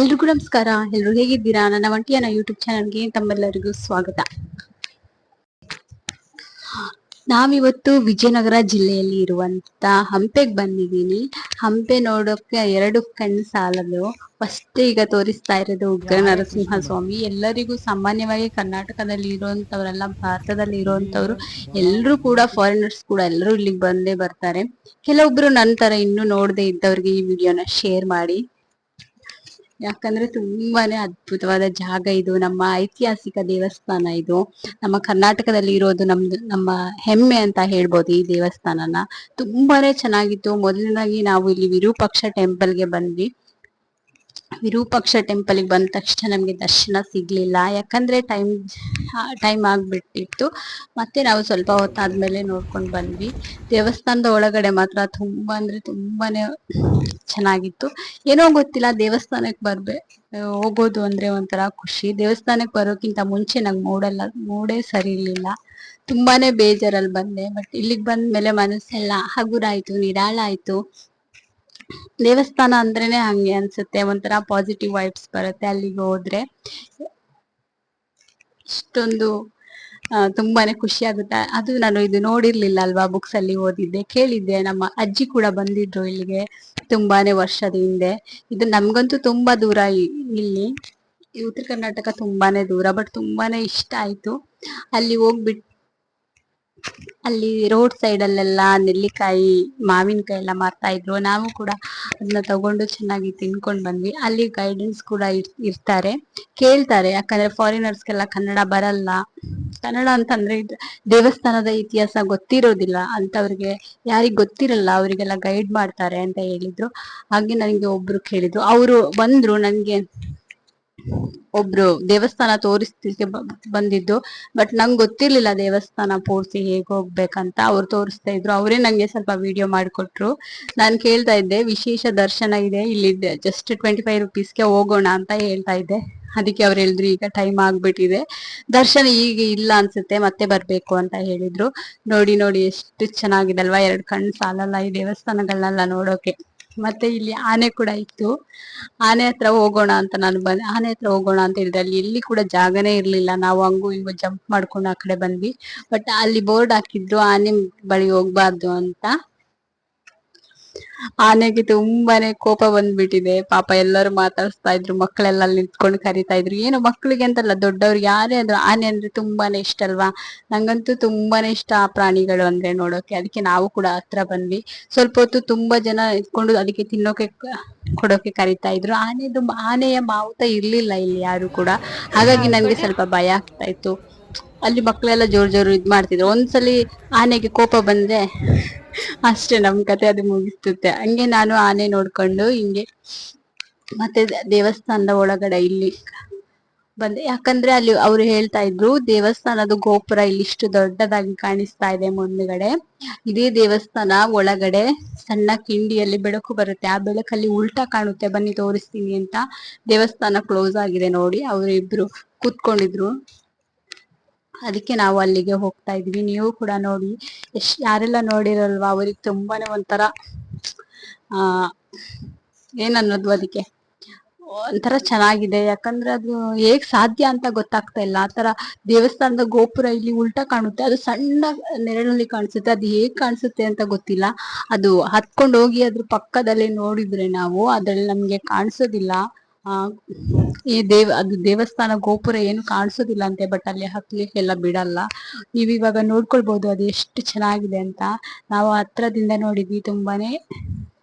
ಎಲ್ರಿಗೂ ನಮಸ್ಕಾರ. ಎಲ್ರು ಹೇಗಿದ್ದೀರಾ? ನನ್ನ ಒಂಟಿಯನ ಯೂಟ್ಯೂಬ್ ಚಾನಲ್ಗೆ ತಮ್ಮೆಲ್ಲರಿಗೂ ಸ್ವಾಗತ. ನಾವಿವತ್ತು ವಿಜಯನಗರ ಜಿಲ್ಲೆಯಲ್ಲಿ ಇರುವಂತ ಹಂಪೆಗೆ ಬಂದಿದ್ದೀನಿ. ಹಂಪೆ ನೋಡೋಕೆ ಎರಡು ಕಣ್ಣು ಸಾಲದು. ಫಸ್ಟ್ ಈಗ ತೋರಿಸ್ತಾ ಇರೋದು ಉಗ್ರ ನರಸಿಂಹ ಸ್ವಾಮಿ ಎಲ್ಲರಿಗೂ ಸಾಮಾನ್ಯವಾಗಿ ಕರ್ನಾಟಕದಲ್ಲಿ ಇರುವಂತವರೆಲ್ಲ ಭಾರತದಲ್ಲಿ ಇರುವಂತವ್ರು ಎಲ್ಲರೂ ಕೂಡ ಫಾರಿನರ್ಸ್ ಕೂಡ ಎಲ್ಲರೂ ಇಲ್ಲಿಗೆ ಬಂದೇ ಬರ್ತಾರೆ. ಕೆಲವೊಬ್ರು ನಂತರ ಇನ್ನೂ ನೋಡದೆ ಇದ್ದವ್ರಿಗೆ ಈ ವಿಡಿಯೋನ ಶೇರ್ ಮಾಡಿ. ಯಾಕಂದ್ರೆ ತುಂಬಾನೇ ಅದ್ಭುತವಾದ ಜಾಗ ಇದು, ನಮ್ಮ ಐತಿಹಾಸಿಕ ದೇವಸ್ಥಾನ ಇದು. ನಮ್ಮ ಕರ್ನಾಟಕದಲ್ಲಿ ಇರೋದು ನಮ್ದು, ನಮ್ಮ ಹೆಮ್ಮೆ ಅಂತ ಹೇಳ್ಬೋದು ಈ ದೇವಸ್ಥಾನನ. ತುಂಬಾನೇ ಚೆನ್ನಾಗಿತ್ತು. ಮೊದಲನೇದಾಗಿ ನಾವು ಇಲ್ಲಿ ವಿರೂಪಾಕ್ಷ ಟೆಂಪಲ್ಗೆ ಬಂದ್ವಿ. ವಿರೂಪಾಕ್ಷ ಟೆಂಪಲ್ಗೆ ಬಂದ ತಕ್ಷಣ ನಮಗೆ ದರ್ಶನ ಸಿಗ್ಲಿಲ್ಲ. ಯಾಕಂದ್ರೆ ಟೈಮ್ ಟೈಮ್ ಆಗ್ಬಿಟ್ಟಿತ್ತು. ಮತ್ತೆ ನಾವು ಸ್ವಲ್ಪ ಹೊತ್ತಾದ್ಮೇಲೆ ನೋಡ್ಕೊಂಡು ಬಂದ್ವಿ. ದೇವಸ್ಥಾನದ ಒಳಗಡೆ ಮಾತ್ರ ತುಂಬ ಅಂದರೆ ತುಂಬಾನೇ ಚೆನ್ನಾಗಿತ್ತು. ಏನೋ ಗೊತ್ತಿಲ್ಲ, ದೇವಸ್ಥಾನಕ್ಕೆ ಬರ್ಬೇ, ಹೋಗೋದು ಅಂದ್ರೆ ಒಂಥರ ಖುಷಿ. ದೇವಸ್ಥಾನಕ್ಕೆ ಬರೋಕ್ಕಿಂತ ಮುಂಚೆ ನಂಗೆ ಮೂಡೆಲ್ಲ, ಮೂಡೇ ಸರಿ ಇರಲಿಲ್ಲ. ತುಂಬಾನೇ ಬೇಜಾರಲ್ಲಿ ಬಂದೆ. ಬಟ್ ಇಲ್ಲಿಗೆ ಬಂದ್ಮೇಲೆ ಮನಸ್ಸೆಲ್ಲ ಹಗುರಾಯಿತು ನಿರಾಳ ಆಯ್ತು ದೇವಸ್ಥಾನ ಅಂದ್ರೇನೆ ಹಂಗೆ ಅನ್ಸುತ್ತೆ, ಒಂಥರ ಪಾಸಿಟಿವ್ ವೈಬ್ಸ್ ಬರುತ್ತೆ ಅಲ್ಲಿಗೆ ಹೋದ್ರೆ. ಇಷ್ಟೊಂದು ತುಂಬಾನೇ ಖುಷಿ ಆಗುತ್ತೆ. ಅದು ನಾನು ಇದು ನೋಡಿರ್ಲಿಲ್ಲ ಅಲ್ವಾ ಬುಕ್ಸ್ ಅಲ್ಲಿ ಓದಿದ್ದೆ. ಕೇಳಿದ್ದೆ, ನಮ್ಮ ಅಜ್ಜಿ ಕೂಡ ಬಂದಿದ್ರು ಇಲ್ಲಿಗೆ ತುಂಬಾನೇ ವರ್ಷದ ಹಿಂದೆ. ಇದು ನಮ್ಗಂತೂ ತುಂಬಾ ದೂರ ಇಲ್ಲಿ. ಉತ್ತರ ಕರ್ನಾಟಕ ತುಂಬಾನೇ ದೂರ ಬಟ್ ತುಂಬಾನೇ ಇಷ್ಟ ಆಯ್ತು. ಅಲ್ಲಿ ಹೋಗ್ಬಿಟ್ಟು ಅಲ್ಲಿ ರೋಡ್ ಸೈಡ್ ಅಲ್ಲೆಲ್ಲ ನೆಲ್ಲಿಕಾಯಿ ಮಾವಿನಕಾಯಿ ಎಲ್ಲ ಮಾರ್ತಾ ಇದ್ರು. ನಾವು ಕೂಡ ಅದನ್ನ ತಗೊಂಡು ಚೆನ್ನಾಗಿ ತಿನ್ಕೊಂಡ್ ಬಂದ್ವಿ. ಅಲ್ಲಿ ಗೈಡೆನ್ಸ್ ಕೂಡ ಇರ್ತಾರೆ. ಕೇಳ್ತಾರೆ. ಯಾಕಂದ್ರೆ ಫಾರಿನರ್ಸ್ಗೆಲ್ಲ ಕನ್ನಡ ಬರಲ್ಲ. ಕನ್ನಡ ಅಂತಂದ್ರೆ ದೇವಸ್ಥಾನದ ಇತಿಹಾಸ ಗೊತ್ತಿರೋದಿಲ್ಲ. ಅಂತವ್ರಿಗೆ ಯಾರಿಗ್ ಗೊತ್ತಿರಲ್ಲ. ಅವರಿಗೆಲ್ಲ ಗೈಡ್ ಮಾಡ್ತಾರೆ ಅಂತ ಹೇಳಿದ್ರು. ಹಾಗೆ ನನಗೆ ಒಬ್ರು ಕೇಳಿದ್ರು. ಅವರು ಬಂದ್ರು ನನ್ಗೆ ಒಬ್ರು ದೇವಸ್ಥಾನ ತೋರಿಸ್ಲಿಕ್ಕೆ ಬಂದಿದ್ದು, ಬಟ್ ನಂಗೆ ಗೊತ್ತಿರ್ಲಿಲ್ಲ ದೇವಸ್ಥಾನ ಪೂರ್ತಿ ಹೇಗ್ ಹೋಗ್ಬೇಕಂತ. ಅವ್ರು ತೋರಿಸ್ತಾ ಇದ್ರು. ಅವರೇ ನಂಗೆ ಸ್ವಲ್ಪ ವಿಡಿಯೋ ಮಾಡಿಕೊಟ್ರು. ನಾನು ಕೇಳ್ತಾ ಇದ್ದೆ, ವಿಶೇಷ ದರ್ಶನ ಇದೆ ಇಲ್ಲಿ ಜಸ್ಟ್ ಟ್ವೆಂಟಿ ಫೈವ್ ರುಪೀಸ್ಗೆ ಹೋಗೋಣ ಅಂತ ಹೇಳ್ತಾ ಇದ್ದೆ. ಅದಕ್ಕೆ ಅವ್ರು ಹೇಳಿದ್ರು, ಈಗ ಟೈಮ್ ಆಗ್ಬಿಟ್ಟಿದೆ. ದರ್ಶನ ಈಗ ಇಲ್ಲ ಅನ್ಸುತ್ತೆ, ಮತ್ತೆ ಬರ್ಬೇಕು ಅಂತ ಹೇಳಿದ್ರು. ನೋಡಿ ನೋಡಿ, ಎಷ್ಟು ಚೆನ್ನಾಗಿದೆ ಅಲ್ವಾ? ಎರಡು ಕಣ್ಣು ಸಾಲಲ್ಲ ಈ ದೇವಸ್ಥಾನಗಳನ್ನೆಲ್ಲ ನೋಡೋಕೆ. ಮತ್ತೆ ಇಲ್ಲಿ ಆನೆ ಕೂಡ ಇತ್ತು. ಆನೆ ಹತ್ರ ಹೋಗೋಣ ಅಂತ ನಾನು ಬಂದ್ ಆನೆ ಹತ್ರ ಹೋಗೋಣ ಅಂತ ಹೇಳಿದ್ರೆ ಅಲ್ಲಿ ಎಲ್ಲಿ ಕೂಡ ಜಾಗನೇ ಇರ್ಲಿಲ್ಲ. ನಾವು ಹಂಗು ಹಿಂಗು ಜಂಪ್ ಮಾಡ್ಕೊಂಡು ಆ ಕಡೆ ಬಂದ್ವಿ. ಬಟ್ ಅಲ್ಲಿ ಬೋರ್ಡ್ ಹಾಕಿದ್ರು ಆನೆ ಬಳಿ ಹೋಗ್ಬಾರ್ದು ಅಂತ. ಆನೆಗೆ ತುಂಬಾನೇ ಕೋಪ ಬಂದ್ಬಿಟ್ಟಿದೆ. ಪಾಪ ಎಲ್ಲರೂ ಮಾತಾಡ್ಸ್ತಾ ಇದ್ರು ಮಕ್ಕಳೆಲ್ಲ ನಿಂತ್ಕೊಂಡು ಕರಿತಾ ಇದ್ರು. ಏನು ಮಕ್ಳಿಗೆ ಅಂತಲ್ಲ ದೊಡ್ಡವ್ರು ಯಾರೇ ಅಂದ್ರು ಆನೆ ಅಂದ್ರೆ ತುಂಬಾನೇ ಇಷ್ಟ ಅಲ್ವಾ? ನಂಗಂತೂ ತುಂಬಾನೇ ಇಷ್ಟ ಆ ಪ್ರಾಣಿಗಳು ಅಂದ್ರೆ ನೋಡೋಕೆ. ಅದಕ್ಕೆ ನಾವು ಕೂಡ ಹತ್ರ ಬಂದ್ವಿ. ಸ್ವಲ್ಪ ಹೊತ್ತು ತುಂಬಾ ಜನ ಇಟ್ಕೊಂಡು ಅದಕ್ಕೆ ತಿನ್ನೋಕೆ ಕೊಡೋಕೆ ಕರಿತಾ ಇದ್ರು. ಆನೆದು ಆನೆಯ ಮಾವುತ ಇರ್ಲಿಲ್ಲ ಇಲ್ಲಿ ಯಾರು ಕೂಡ. ಹಾಗಾಗಿ ನನ್ಗೆ ಸ್ವಲ್ಪ ಭಯ ಆಗ್ತಾ ಇತ್ತು. ಅಲ್ಲಿ ಮಕ್ಕಳೆಲ್ಲ ಜೋರ್ ಜೋರು ಇದ್ ಮಾಡ್ತಿದ್ರು. ಒಂದ್ಸಲಿ ಆನೆಗೆ ಕೋಪ ಬಂದ್ರೆ ಅಷ್ಟೇ ನಮ್ ಕತೆ, ಅದು ಮುಗಿಸ್ತುತ್ತೆ. ಹಂಗೆ ನಾನು ಆನೆ ನೋಡ್ಕೊಂಡು ಹಿಂಗೆ ಮತ್ತೆ ದೇವಸ್ಥಾನದ ಒಳಗಡೆ ಇಲ್ಲಿ ಬಂದೆ. ಯಾಕಂದ್ರೆ ಅಲ್ಲಿ ಅವ್ರು ಹೇಳ್ತಾ ಇದ್ರು, ದೇವಸ್ಥಾನದ ಗೋಪುರ ಇಲ್ಲಿ ಇಷ್ಟು ದೊಡ್ಡದಾಗಿ ಕಾಣಿಸ್ತಾ ಇದೆ ಮುಂದ್ಗಡೆ. ಇದೇ ದೇವಸ್ಥಾನ ಒಳಗಡೆ ಸಣ್ಣ ಕಿಂಡಿಯಲ್ಲಿ ಬೆಳಕು ಬರುತ್ತೆ. ಆ ಬೆಳಕಲ್ಲಿ ಉಲ್ಟಾ ಕಾಣುತ್ತೆ. ಬನ್ನಿ ತೋರಿಸ್ತೀನಿ ಅಂತ ದೇವಸ್ಥಾನ ಕ್ಲೋಸ್ ಆಗಿದೆ ನೋಡಿ. ಇಬ್ರು ಕೂತ್ಕೊಂಡಿದ್ರು. ಅದಕ್ಕೆ ನಾವು ಅಲ್ಲಿಗೆ ಹೋಗ್ತಾ ಇದ್ವಿ. ನೀವು ಕೂಡ ನೋಡಿ, ಎಷ್ಟ್ ಯಾರೆಲ್ಲ ನೋಡಿರಲ್ವಾ? ಅವ್ರಿಗೆ ತುಂಬಾನೇ ಒಂಥರ, ಆ, ಏನನ್ನೋದು ಅದಕ್ಕೆ? ಒಂಥರ ಚೆನ್ನಾಗಿದೆ. ಯಾಕಂದ್ರೆ ಅದು ಹೇಗ್ ಸಾಧ್ಯ ಅಂತ ಗೊತ್ತಾಗ್ತಾ ಇಲ್ಲ. ಆತರ ದೇವಸ್ಥಾನದ ಗೋಪುರ ಇಲ್ಲಿ ಉಲ್ಟಾ ಕಾಣುತ್ತೆ. ಅದು ಸಣ್ಣ ನೆರಳಲ್ಲಿ ಕಾಣಿಸುತ್ತೆ. ಅದು ಹೇಗ್ ಕಾಣಿಸುತ್ತೆ ಅಂತ ಗೊತ್ತಿಲ್ಲ. ಅದು ಹತ್ಕೊಂಡು ಹೋಗಿ ಅದ್ರ ಪಕ್ಕದಲ್ಲಿ ನೋಡಿದ್ರೆ ನಾವು, ಅದ್ರಲ್ಲಿ ನಮ್ಗೆ ಕಾಣಿಸೋದಿಲ್ಲ. ಆ, ಈ ದೇವ, ಅದು ದೇವಸ್ಥಾನ ಗೋಪುರ ಏನು ಕಾಣಿಸೋದಿಲ್ಲ ಅಂತೆ ಬಟ್ ಅಲ್ಲಿ ಹತ್ಲಿಕ್ಕೆಲ್ಲ ಬಿಡಲ್ಲ. ನೀವ್ ಇವಾಗ ನೋಡ್ಕೊಳ್ಬಹುದು ಅದು ಎಷ್ಟು ಚೆನ್ನಾಗಿದೆ ಅಂತ. ನಾವು ಹತ್ರದಿಂದ ನೋಡಿದ್ವಿ, ತುಂಬಾನೇ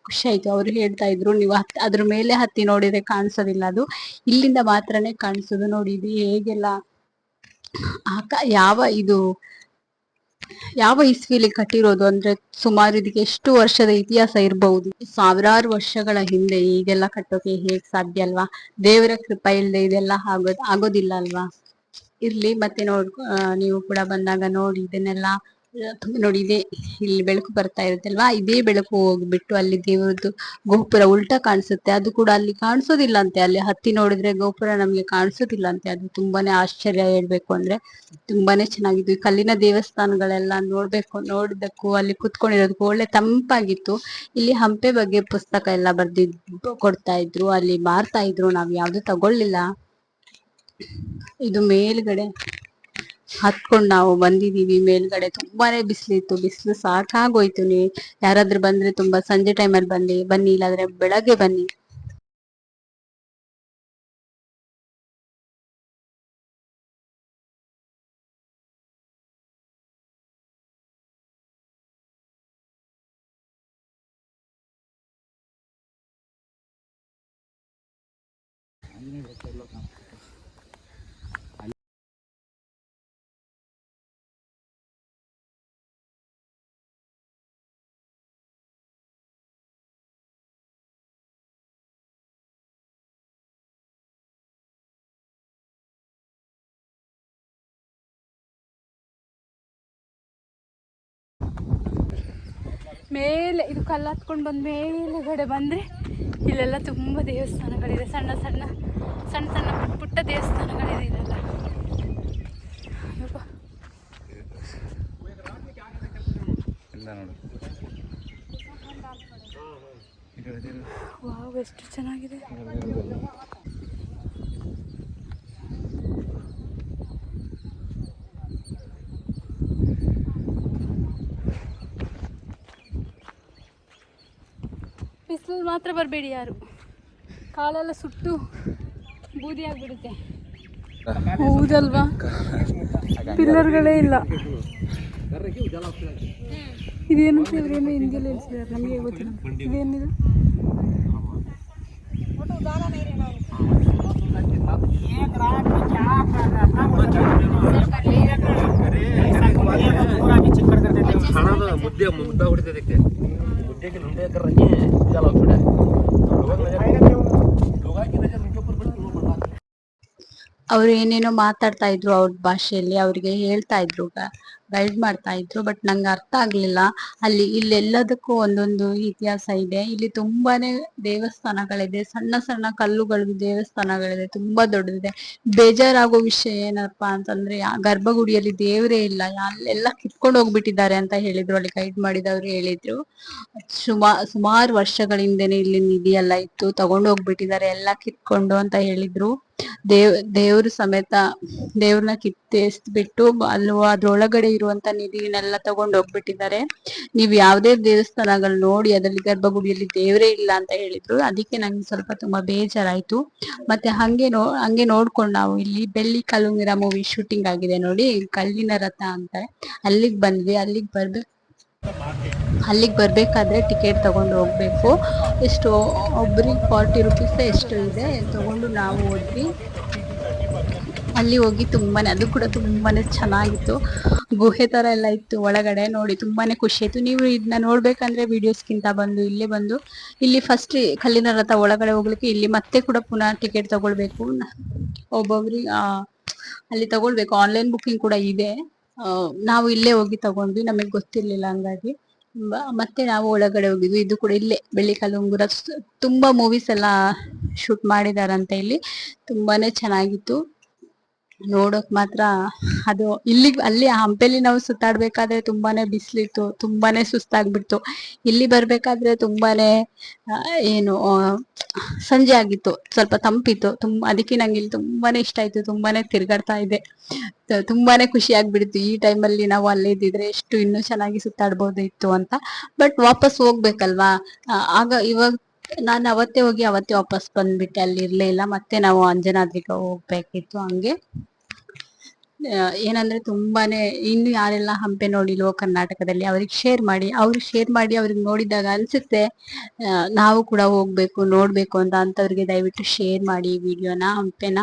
ಖುಷಿ ಆಯ್ತು. ಅವ್ರು ಹೇಳ್ತಾ ಇದ್ರು, ನೀವು ಹತ್, ಅದ್ರ ಮೇಲೆ ಹತ್ತಿ ನೋಡಿದ್ರೆ ಕಾಣಿಸೋದಿಲ್ಲ ಅದು. ಇಲ್ಲಿಂದ ಮಾತ್ರನೇ ಕಾಣಿಸೋದು. ನೋಡಿ ಹೇಗೆಲ್ಲ, ಆಕ, ಯಾವ ಇದು ಯಾವ ಇಸ್ವಿಲಿ ಕಟ್ಟಿರೋದು ಅಂದ್ರೆ ಸುಮಾರು ಇದಕ್ಕೆ ಎಷ್ಟು ವರ್ಷದ ಇತಿಹಾಸ ಇರಬಹುದು? ಸಾವಿರಾರು ವರ್ಷಗಳ ಹಿಂದೆ ಈಗೆಲ್ಲ ಕಟ್ಟೋಕೆ ಹೇಗ್ ಸಾಧ್ಯ ಅಲ್ವಾ? ದೇವರ ಕೃಪಾ ಇಲ್ಲದೆ ಇದೆಲ್ಲ ಆಗೋದ್ ಆಗೋದಿಲ್ಲ ಅಲ್ವಾ? ಇರ್ಲಿ, ಮತ್ತೆ ನೋಡ್ ನೀವು ಕೂಡ ಬಂದಾಗ ನೋಡಿ, ಇದನ್ನೆಲ್ಲ ತುಂಬ ನೋಡಿ, ಇದೇ ಇಲ್ಲಿ ಬೆಳಕು ಬರ್ತಾ ಇರುತ್ತೆ ಅಲ್ವಾ? ಇದೇ ಬೆಳಕು ಹೋಗ್ಬಿಟ್ಟು ಅಲ್ಲಿ ದೇವರದ್ದು ಗೋಪುರ ಉಲ್ಟಾ ಕಾಣಿಸುತ್ತೆ. ಅದು ಕೂಡ ಅಲ್ಲಿ ಕಾಣಿಸೋದಿಲ್ಲ ಅಂತೆ ಅಲ್ಲಿ ಹತ್ತಿ ನೋಡಿದ್ರೆ ಗೋಪುರ ನಮ್ಗೆ ಕಾಣಿಸೋದಿಲ್ಲ ಅಂತೆ ಅದು ತುಂಬಾನೇ ಆಶ್ಚರ್ಯ ಹೇಳ್ಬೇಕು ಅಂದ್ರೆ ತುಂಬಾನೇ ಚೆನ್ನಾಗಿತ್ತು. ಈ ಕಲ್ಲಿನ ದೇವಸ್ಥಾನಗಳೆಲ್ಲ ನೋಡ್ಬೇಕು ನೋಡಿದಕ್ಕೂ ಅಲ್ಲಿ ಕುತ್ಕೊಂಡಿರೋದಕ್ಕೂ ಒಳ್ಳೆ ತಂಪಾಗಿತ್ತು. ಇಲ್ಲಿ ಹಂಪೆ ಬಗ್ಗೆ ಪುಸ್ತಕ ಎಲ್ಲ ಬರ್ದಿದ್ ಕೊಡ್ತಾ ಇದ್ರು. ಅಲ್ಲಿ ಮಾರ್ತಾ ಇದ್ರು. ನಾವ್ ಯಾವ್ದು ತಗೊಳ್ಳಿಲ್ಲ. ಇದು ಮೇಲ್ಗಡೆ ಹತ್ಕೊಂಡ್ ನಾವು ಬಂದಿದೀವಿ. ಮೇಲ್ಗಡೆ ತುಂಬಾನೇ ಬಿಸಿಲಿತ್ತು. ಬಿಸಿಲು ಸಾಕಾಗೋಯ್ತು. ನೀ ಯಾರಾದ್ರೂ ಬಂದ್ರೆ ತುಂಬಾ ಸಂಜೆ ಟೈಮಲ್ಲಿ ಬನ್ನಿ. ಬನ್ನಿ, ಇಲ್ಲಾದ್ರೆ ಬೆಳಗ್ಗೆ ಬನ್ನಿ. ಮೇಲೆ ಇದು ಕಲ್ಲು ಹತ್ಕೊಂಡು ಬಂದ ಮೇಲೆಗಡೆ ಬಂದರೆ ಇಲ್ಲೆಲ್ಲ ತುಂಬ ದೇವಸ್ಥಾನಗಳಿದೆ. ಸಣ್ಣ ಸಣ್ಣ ಸಣ್ಣ ಸಣ್ಣ ಪುಟ್ಟ ಪುಟ್ಟ ದೇವಸ್ಥಾನಗಳಿದೆ ಇಲ್ಲೆಲ್ಲ. ವಾವ್ ಎಷ್ಟು ಚೆನ್ನಾಗಿದೆ. ಮಾತ್ರ ಬರಬೇಡಿ ಯಾರು ಕಾಲೆಲ್ಲ ಸುಟ್ಟು ಬೂದಿ ಆಗ್ಬಿಡುತ್ತೆ ಹೌದಲ್ವಾ ಪಿಲ್ಲರ್ಗಳೇ ಇಲ್ಲ ಇದೇನು ಇವ್ರೇನು ಹಿಂದಿಯಲ್ಲಿ ಹೇಳ್ತಿದ್ದಾರೆ ನಮಗೆ ಗೊತ್ತಿಲ್ಲ ಇದೇನಿದು ಮುದ್ದೆ ಮುದ್ದ ಹೊಡಿತೈತೆ घंटे के लुंडे कर रही हैं चलो छोड़ा लोगों की नजर ಅವ್ರು ಏನೇನೋ ಮಾತಾಡ್ತಾ ಇದ್ರು ಅವ್ರ ಭಾಷೆಯಲ್ಲಿ, ಅವ್ರಿಗೆ ಹೇಳ್ತಾ ಇದ್ರು ಗೈಡ್ ಮಾಡ್ತಾ ಇದ್ರು ಬಟ್ ನಂಗೆ ಅರ್ಥ ಆಗ್ಲಿಲ್ಲ. ಅಲ್ಲಿ ಇಲ್ಲೆಲ್ಲದಕ್ಕೂ ಒಂದೊಂದು ಇತಿಹಾಸ ಇದೆ. ಇಲ್ಲಿ ತುಂಬಾನೇ ದೇವಸ್ಥಾನಗಳಿದೆ. ಸಣ್ಣ ಸಣ್ಣ ಕಲ್ಲುಗಳು ದೇವಸ್ಥಾನಗಳಿದೆ. ತುಂಬಾ ದೊಡ್ಡದಿದೆ. ಬೇಜಾರಾಗೋ ವಿಷಯ ಏನಪ್ಪಾ ಅಂತಂದ್ರೆ ಗರ್ಭಗುಡಿಯಲ್ಲಿ ದೇವರೇ ಇಲ್ಲ. ಅಲ್ಲೆಲ್ಲ ಕಿತ್ಕೊಂಡು ಹೋಗ್ಬಿಟ್ಟಿದ್ದಾರೆ ಅಂತ ಹೇಳಿದ್ರು, ಅಲ್ಲಿ ಗೈಡ್ ಮಾಡಿದವ್ರು ಹೇಳಿದ್ರು. ಸುಮಾ, ಸುಮಾರು ವರ್ಷಗಳಿಂದನೇ ಇಲ್ಲಿ ನಿಧಿ ಎಲ್ಲ ಇತ್ತು. ತಗೊಂಡು ಹೋಗ್ಬಿಟ್ಟಿದ್ದಾರೆ. ಎಲ್ಲ ಕಿತ್ಕೊಂಡು ಅಂತ ಹೇಳಿದ್ರು. ದೇವ್, ದೇವ್ರ ಸಮೇತ ದೇವ್ರನ್ನ ಕಿತ್ತೆಸ್ಬಿಟ್ಟು ಅಲ್ಲಿ ಅದ್ರೊಳಗಡೆ ಇರುವಂತ ನಿಧಿನೆಲ್ಲ ತಗೊಂಡು ಹೋಗ್ಬಿಟ್ಟಿದ್ದಾರೆ. ನೀವ್ ಯಾವ್ದೇ ದೇವಸ್ಥಾನಗಳ್ ನೋಡಿ ಅದ್ರಲ್ಲಿ ಗರ್ಭಗುಡಿಯಲ್ಲಿ ದೇವರೇ ಇಲ್ಲ ಅಂತ ಹೇಳಿದ್ರು. ಅದಕ್ಕೆ ನಂಗೆ ಸ್ವಲ್ಪ ತುಂಬಾ ಬೇಜಾರಾಯ್ತು. ಮತ್ತೆ ಹಂಗೆ ನೋ, ಹಂಗೆ ನೋಡ್ಕೊಂಡು ನಾವು ಇಲ್ಲಿ ಬೆಳ್ಳಿ ಕಲ್ಲುಂಗಿರ ಮೂವಿ ಶೂಟಿಂಗ್ ಆಗಿದೆ ನೋಡಿ, ಕಲ್ಲಿನ ರಥ ಅಂತ. ಅಲ್ಲಿಗ್ ಬಂದ್ವಿ, ಅಲ್ಲಿಗ್ ಬರ್ಬೇಕು ಅಲ್ಲಿಗೆ ಬರಬೇಕಾದ್ರೆ ಟಿಕೆಟ್ ತಗೊಂಡು ಹೋಗಬೇಕು. ಎಷ್ಟು ಒಬ್ರಿಗೆ ಫಾರ್ಟಿ ರುಪೀಸ್ ಎಷ್ಟು ಇದೆ, ತಗೊಂಡು ನಾವು ಹೋದ್ವಿ. ಅಲ್ಲಿ ಹೋಗಿ ತುಂಬಾ ಅದು ಕೂಡ ತುಂಬಾ ಚೆನ್ನಾಗಿತ್ತು. ಗುಹೆ ಥರ ಎಲ್ಲ ಇತ್ತು ಒಳಗಡೆ, ನೋಡಿ ತುಂಬಾ ಖುಷಿ ಆಯಿತು. ನೀವು ಇದನ್ನ ನೋಡಬೇಕಂದ್ರೆ ವೀಡಿಯೋಸ್ಗಿಂತ ಬಂದು, ಇಲ್ಲೇ ಬಂದು, ಇಲ್ಲಿ ಫಸ್ಟ್ ಕಲ್ಲಿನ ರಥ ಒಳಗಡೆ ಹೋಗ್ಲಿಕ್ಕೆ ಇಲ್ಲಿ ಮತ್ತೆ ಕೂಡ ಪುನಃ ಟಿಕೆಟ್ ತಗೊಳ್ಬೇಕು. ಒಬ್ಬೊಬ್ರಿಗೆ ಅಲ್ಲಿ ತಗೊಳ್ಬೇಕು. ಆನ್ಲೈನ್ ಬುಕ್ಕಿಂಗ್ ಕೂಡ ಇದೆ. ನಾವು ಇಲ್ಲೇ ಹೋಗಿ ತಗೊಂಡ್ವಿ, ನಮಗೆ ಗೊತ್ತಿರಲಿಲ್ಲ ಹಂಗಾಗಿ. ಮತ್ತೆ ನಾವು ಒಳಗಡೆ ಹೋಗಿದ್ವಿ. ಇದು ಕೂಡ ಇಲ್ಲೇ ಬೆಳ್ಳಿಕಾಲು ಉಂಗುರ ಸ್- ತುಂಬಾ ಮೂವೀಸ್ ಎಲ್ಲ ಶೂಟ್ ಮಾಡಿದಾರಂತೆ ಇಲ್ಲಿ. ತುಂಬಾನೇ ಚೆನ್ನಾಗಿತ್ತು. ನೋಡೋಕ್ ಮಾತ್ರ ಅದು ಇಲ್ಲಿ ಅಲ್ಲಿ ಹಂಪೆಲಿ ನಾವು ಸುತ್ತಾಡ್ಬೇಕಾದ್ರೆ ತುಂಬಾನೇ ಬಿಸಿಲಿತ್ತು ತುಂಬಾನೇ ಸುಸ್ತಾಗ್ಬಿಡ್ತು. ಇಲ್ಲಿ ಬರ್ಬೇಕಾದ್ರೆ ತುಂಬಾನೇ ಆ, ಏನು ಆ, ಸಂಜೆ ಆಗಿತ್ತು ಸ್ವಲ್ಪ ತಂಪಿತ್ತು. ತುಂಬ ಅದಕ್ಕೆ ನಂಗೆ ಇಲ್ಲಿ ತುಂಬಾನೇ ಇಷ್ಟ ಆಯ್ತು ತುಂಬಾನೇ ತಿರ್ಗಾಡ್ತಾ ಇದೆ ತುಂಬಾನೇ ಖುಷಿ ಆಗ್ಬಿಡ್ತು. ಈ ಟೈಮಲ್ಲಿ ನಾವು ಅಲ್ಲೇ ಇದ್ದಿದ್ರೆ ಎಷ್ಟು ಇನ್ನೂ ಚೆನ್ನಾಗಿ ಸುತ್ತಾಡ್ಬೋದಿತ್ತು ಅಂತ. ಬಟ್ ವಾಪಸ್ ಹೋಗ್ಬೇಕಲ್ವಾ? ಆ, ಆಗ ಇವಾಗ ನಾನು ಅವತ್ತೇ ಹೋಗಿ ಅವತ್ತೇ ವಾಪಸ್ ಬಂದ್ಬಿಟ್ಟೆ, ಅಲ್ಲಿ ಇರಲಿಲ್ಲ ಮತ್ತೆ ನಾವು ಅಂಜನಾದ್ರಿಗೆ ಹೋಗ್ಬೇಕಿತ್ತು ಹಂಗೆ. ಏನಂದ್ರೆ ತುಂಬಾನೇ ಇನ್ನು ಯಾರೆಲ್ಲ ಹಂಪೆ ನೋಡಿಲ್ವೋ ಕರ್ನಾಟಕದಲ್ಲಿ ಅವ್ರಿಗೆ ಶೇರ್ ಮಾಡಿ ಅವ್ರಿಗೆ ಶೇರ್ ಮಾಡಿ ಅವ್ರಿಗೆ ನೋಡಿದಾಗ ಅನ್ಸುತ್ತೆ ನಾವು ಕೂಡ ಹೋಗ್ಬೇಕು, ನೋಡ್ಬೇಕು ಅಂತ ಅಂತವ್ರಿಗೆ ದಯವಿಟ್ಟು ಶೇರ್ ಮಾಡಿ ವಿಡಿಯೋನ ಹಂಪೆನ.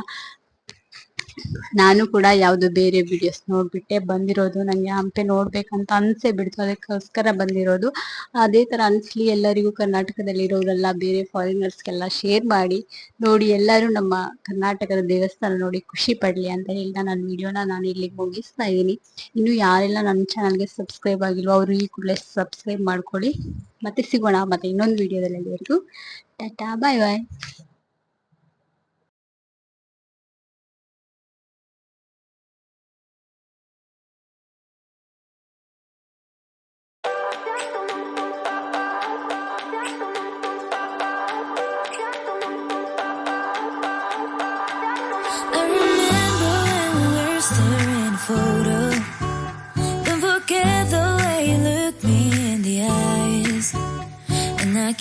ನಾನು ಕೂಡ ಯಾವ್ದು ಬೇರೆ ವಿಡಿಯೋಸ್ ನೋಡ್ಬಿಟ್ಟೆ, ಬಂದಿರೋದು ನಂಗೆ ಹಂಪೆ ನೋಡ್ಬೇಕಂತ ಅನ್ಸೆ ಬಿಡ್ತು, ಅದಕ್ಕೋಸ್ಕರ ಬಂದಿರೋದು. ಅದೇ ತರ ಅನ್ಸ್ಲಿ ಎಲ್ಲರಿಗೂ ಕರ್ನಾಟಕದಲ್ಲಿ ಇರೋರೆಲ್ಲ ಬೇರೆ ಫಾರಿನರ್ಸ್ಗೆಲ್ಲ ಶೇರ್ ಮಾಡಿ, ನೋಡಿ ಎಲ್ಲರೂ ನಮ್ಮ ಕರ್ನಾಟಕದ ದೇವಸ್ಥಾನ ನೋಡಿ ಖುಷಿ ಪಡ್ಲಿ ಅಂತ ಹೇಳಿ ನನ್ನ ವಿಡಿಯೋನ ನಾನು ಇಲ್ಲಿಗೆ ಮುಗಿಸ್ತಾ ಇದ್ದೀನಿ. ಇನ್ನು ಯಾರೆಲ್ಲ ನನ್ನ ಚಾನಲ್ಗೆ ಸಬ್ಸ್ಕ್ರೈಬ್ ಆಗಿಲ್ವೋ ಅವರು ಈ ಕೂಡಲೇ ಸಬ್ಸ್ಕ್ರೈಬ್ ಮಾಡ್ಕೊಳ್ಳಿ. ಮತ್ತೆ ಸಿಗೋಣ ಮತ್ತೆ ಇನ್ನೊಂದು ವಿಡಿಯೋದಲ್ಲಿ ಎಲ್ಲರಿಗೂ ಟಾಟಾ ಬಾಯ್ ಬಾಯ್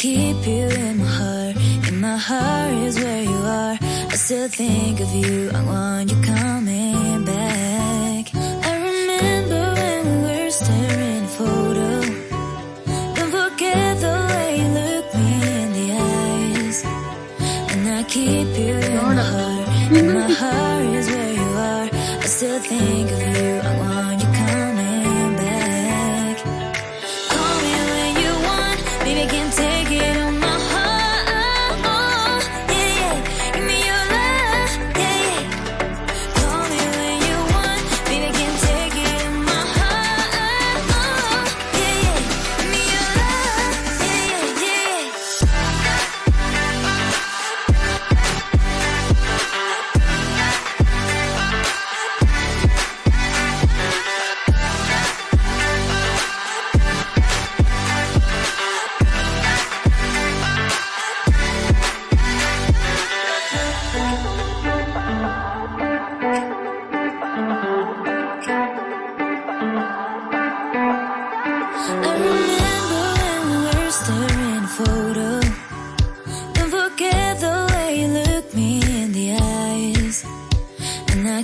keep you in my heart. In my heart is where you are. I still think of you. I want you coming